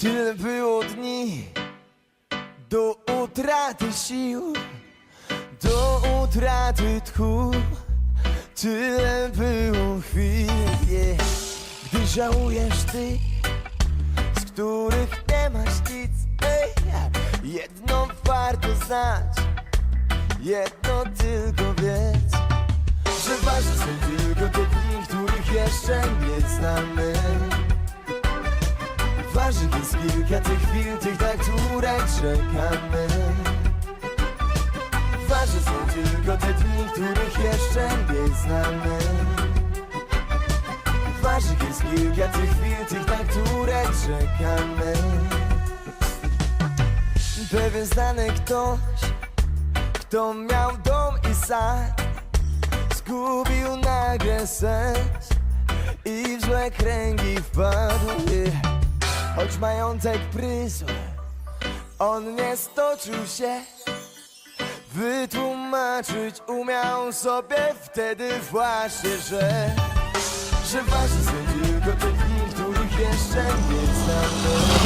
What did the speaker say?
Tyle było dni do utraty sił, do utraty tchu. Tyle było chwil, yeah. gdy żałujesz ty, z których nie masz nic. Ej, jedno warto znać, jedno tylko wiedz, że ważne są tylko te dni, których jeszcze nie znamy. Ważnych jest kilka tych chwil, tych, na które czekamy. Ważne są tylko te dni, których jeszcze nie znamy. Ważnych jest kilka tych chwil, tych, na które czekamy. Pewien znany ktoś, kto miał dom i sad, zgubił nagle sens i w złe kręgi wpadł. Yeah. Choć majątek prysł, on nie stoczył się. Wytłumaczyć umiał sobie wtedy właśnie, że Że ważne są tylko te dni, których jeszcze nie znamy